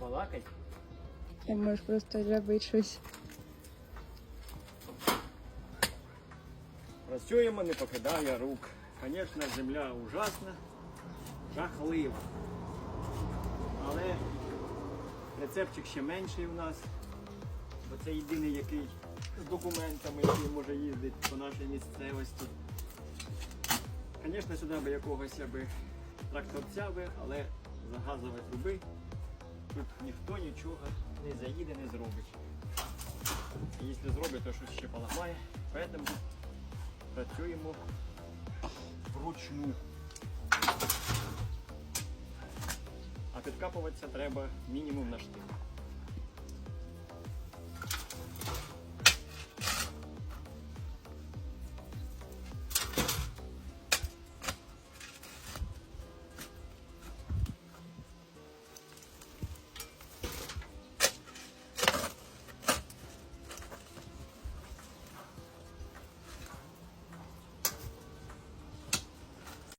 балакай. Ти можеш просто робити щось. Працюємо, не покидає рук. Звісно, земля ужасна, жахлива. Але рецептчик ще менший у нас. Бо це єдиний, який з документами, який може їздити по нашій місцевості. Звісно, сюди би якогось аби тракторця би, але за газові труби тут ніхто нічого не заїде, не зробить. Якщо зробить, то щось ще поламає. Поэтому працюємо вручну. А підкапуватися треба мінімум на штик.